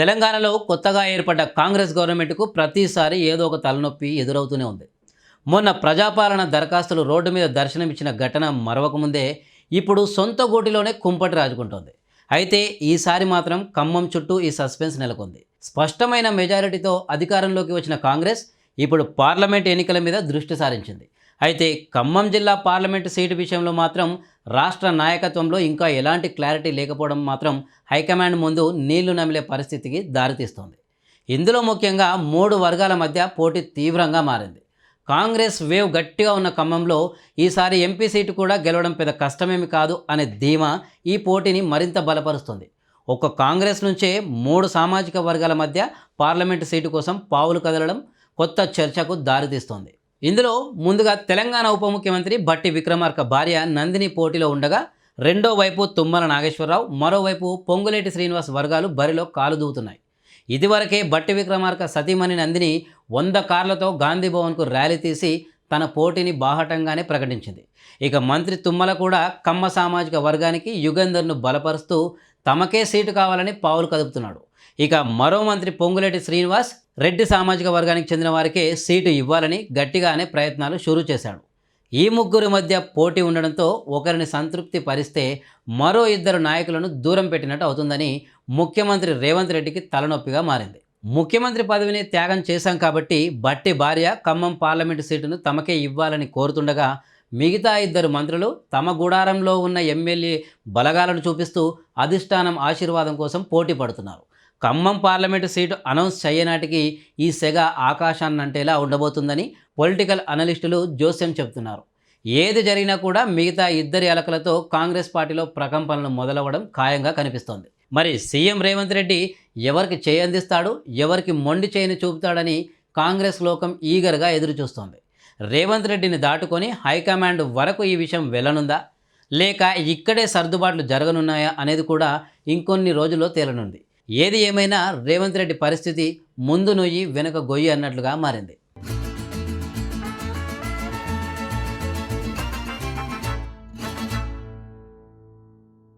తెలంగాణలో కొత్తగా ఏర్పడ్డ కాంగ్రెస్ గవర్నమెంట్కు ప్రతిసారి ఏదో ఒక తలనొప్పి ఎదురవుతూనే ఉంది. మొన్న ప్రజాపాలన దరఖాస్తులు రోడ్డు మీద దర్శనమిచ్చిన ఘటన మరవకముందే ఇప్పుడు సొంత గోటిలోనే కుంపటి రాజుకుంటోంది. అయితే ఈసారి మాత్రం ఖమ్మం చుట్టూ ఈ సస్పెన్స్ నెలకొంది. స్పష్టమైన మెజారిటీతో అధికారంలోకి వచ్చిన కాంగ్రెస్ ఇప్పుడు పార్లమెంట్ ఎన్నికల మీద దృష్టి సారించింది. అయితే ఖమ్మం జిల్లా పార్లమెంటు సీటు విషయంలో మాత్రం రాష్ట్ర నాయకత్వంలో ఇంకా ఎలాంటి క్లారిటీ లేకపోవడం మాత్రం హైకమాండ్ ముందు నీళ్ళు నమిలే పరిస్థితికి దారితీస్తోంది. ఇందులో ముఖ్యంగా మూడు వర్గాల మధ్య పోటీ తీవ్రంగా మారింది. కాంగ్రెస్ వేవ్ గట్టిగా ఉన్న ఖమ్మంలో ఈసారి ఎంపీ సీటు కూడా గెలవడం పెద్ద కష్టమేమి కాదు అనే ధీమా ఈ పోటీని మరింత బలపరుస్తుంది. ఒక్క కాంగ్రెస్ నుంచే మూడు సామాజిక వర్గాల మధ్య పార్లమెంటు సీటు కోసం పావులు కదలడం కొత్త చర్చకు దారితీస్తోంది. ఇందులో ముందుగా తెలంగాణ ఉప ముఖ్యమంత్రి బట్టి విక్రమార్క భార్య నందిని పోటీలో ఉండగా రెండో వైపు తుమ్మల నాగేశ్వరరావు మరోవైపు పొంగులేటి శ్రీనివాస్ వర్గాలు బరిలో కాలు దూవుతున్నాయి ఇదివరకే బట్టి విక్రమార్క సతీమణి నందిని వంద కార్లతో గాంధీ భవన్కు ర్యాలీ తీసి తన పోటీని బాహటంగానే ప్రకటించింది. ఇక మంత్రి తుమ్మల కూడా కమ్మ సామాజిక వర్గానికి యుగంధర్ను బలపరుస్తూ తమకే సీటు కావాలని పావులు కదుపుతున్నాడు. ఇక మరో మంత్రి పొంగులేటి శ్రీనివాస్ రెడ్డి సామాజిక వర్గానికి చెందిన వారికే సీటు ఇవ్వాలని గట్టిగానే ప్రయత్నాలు షురూ చేశాడు. ఈ ముగ్గురి మధ్య పోటీ ఉండడంతో ఒకరిని సంతృప్తి పరిస్తే మరో ఇద్దరు నాయకులను దూరం పెట్టినట్టు అవుతుందని ముఖ్యమంత్రి రేవంత్ రెడ్డికి తలనొప్పిగా మారింది. ముఖ్యమంత్రి పదవిని త్యాగం చేశాం కాబట్టి బట్టి భార్య ఖమ్మం పార్లమెంటు సీటును తమకే ఇవ్వాలని కోరుతుండగా మిగతా ఇద్దరు మంత్రులు తమ గుడారంలో ఉన్న ఎమ్మెల్యే బలగాలను చూపిస్తూ అధిష్టానం ఆశీర్వాదం కోసం పోటీ పడుతున్నారు. ఖమ్మం పార్లమెంటు సీటు అనౌన్స్ చేయనాటికి ఈ సెగ ఆకాశాన్నంటేలా ఉండబోతుందని పొలిటికల్ అనలిస్టులు జోస్యం చెబుతున్నారు. ఏది జరిగినా కూడా మిగతా ఇద్దరి అలకలతో కాంగ్రెస్ పార్టీలో ప్రకంపనలు మొదలవ్వడం ఖాయంగా కనిపిస్తోంది. మరి సీఎం రేవంత్ రెడ్డి ఎవరికి చేయందిస్తాడు ఎవరికి మొండి చేయని చూపుతాడని కాంగ్రెస్ లోకం ఈగర్గా ఎదురుచూస్తోంది. రేవంత్ రెడ్డిని దాటుకొని హైకమాండ్ వరకు ఈ విషయం వెళ్ళనుందా? లేక ఇక్కడే సర్దుబాట్లు జరగనున్నాయా అనేది కూడా ఇంకొన్ని రోజుల్లో తేలనుంది. ఏది ఏమైనా రేవంత్ రెడ్డి పరిస్థితి ముందు నుయ్యి వెనుక గొయ్యి అన్నట్లుగా మారింది.